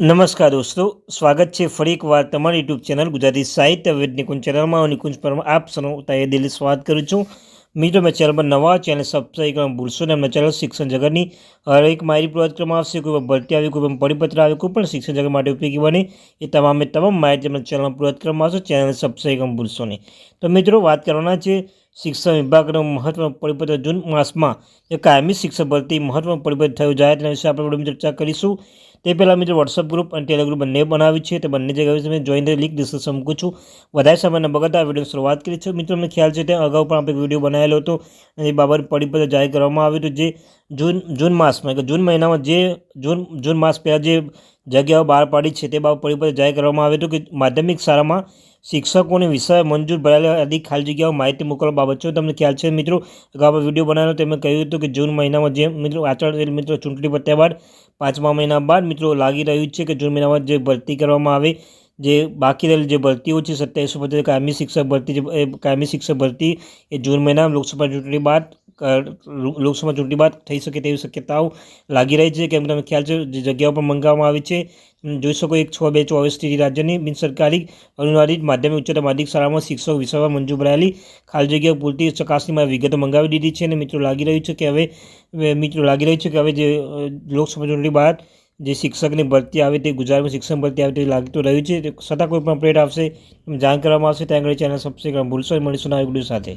નમસ્કાર દોસ્તો, સ્વાગત છે ફરી એકવાર તમારી યુટ્યુબ ચેનલ ગુજરાતી સાહિત્ય વિદ નિકુંજ ચેનલમાં. હું નિકુંજ પરમાર, આપ સૌનું તહે દિલ્હી સ્વાગત કરું છું. મિત્રો, મેં ચેનલ પર નવા ચેનલ સબસ્ક્રાઈબ કરવા ભૂલશો ને ચેનલ શિક્ષણ જગતની હરેક માહિતી પ્રોવાઈડ કરવામાં આવશે. કોઈ પણ ભરતી આવી, કોઈ પણ પરિપત્ર આવે, કોઈ પણ શિક્ષણ જગત માટે ઉપયોગી બને, એ તમામે તમામ માહિતી એમના ચેનલમાં પ્રોવાઈડ કરવામાં આવશે. ચેનલ સબસ્ક્રાઈબ કરવા ભૂલશો નહીં. તો મિત્રો, વાત કરવાના છે શિક્ષણ વિભાગનો મહત્વનો પરિપત્ર જૂન માસમાં જે કાયમી શિક્ષક ભરતી મહત્વનો પરિપત્ર થયું. જાય તેના વિશે આપણે વિડીયોમાં ચર્ચા કરીશું. તે પહેલાં મિત્રો વોટ્સઅપ ગ્રુપ અને ટેલિગ્રુપ બંને બનાવી છે. તે બંને જગ્યાએ તમે જોઈને લિંક ડિસ્ક્રિપ્શન મૂકું છું. વધારે સમયને બગડતા વીડિયો શરૂઆત કરી છે મિત્રો મને ખ્યાલ છે તે અગાઉ પણ આપણે વીડિયો બનાવેલો હતો અને એ બાબત પરિપત્ર જાહેર કરવામાં આવ્યું હતું. જે જૂન જૂન માસમાં કે જૂન મહિનામાં જે, જૂન જૂન માસ પહેલાં જે જગ્યાઓ બહાર પાડી છે તે બાબત પરિપત્ર જાહેર કરવામાં આવ્યું હતું કે માધ્યમિક શાળામાં શિક્ષકોની વિષય મંજૂર ભરાયેલા અધિક ખાલી જગ્યાઓ માહિતી મોકલવા બાબત છે તમને ખ્યાલ છે મિત્રો? અગાઉ વીડિયો બનાવ્યો તેમણે કહ્યું હતું કે જૂન મહિનામાં જે મિત્રો આચરણ મિત્રો ચૂંટણી પત્યા બાદ પાંચમા મહિના બાદ મિત્રો લાગી રહ્યું છે કે જૂન મહિનામાં જે ભરતી કરવામાં આવે, જે બાકી રહેલી જે ભરતીઓ છે, સત્યાવીસો પચાસ કાયમી શિક્ષક ભરતી કાયમી શિક્ષક ભરતી એ જૂન મહિનામાં લોકસભા ચૂંટણી બાદ લોકસભા ચૂંટણી બાદ થઈ શકે તેવી શક્યતાઓ લાગી રહી છે. કેમ તમે ખ્યાલ છે, જે જગ્યાઓ પર મંગાવવામાં આવી છે જોઈ શકો એક છ બે ચોવીસથી રાજ્યની બિન સરકારી અનુવાદિત માધ્યમિક ઉચ્ચતર માધ્યમિક શાળામાં શિક્ષક વિષયમાં મંજૂર ભરાયેલી ખાલી જગ્યાઓ પૂરતી ચકાસણીમાં વિગતો મંગાવી દીધી છે. અને મિત્રો લાગી રહ્યું છે કે હવે મિત્રો લાગી રહ્યું છે કે હવે જે લોકસભા ચૂંટણી બાદ જે શિક્ષકની ભરતી આવે તે ગુજરાતમાં શિક્ષણ ભરતી આવે તે લાગતું રહ્યું છે. છતાં કોઈ પણ અપડેટ આવશે જાણ કરવામાં આવશે. ત્યાં આગળ ચેનલ સબસ્ક્રાઈબ ભૂલશો મળીશું નવા વીડિયો સાથે.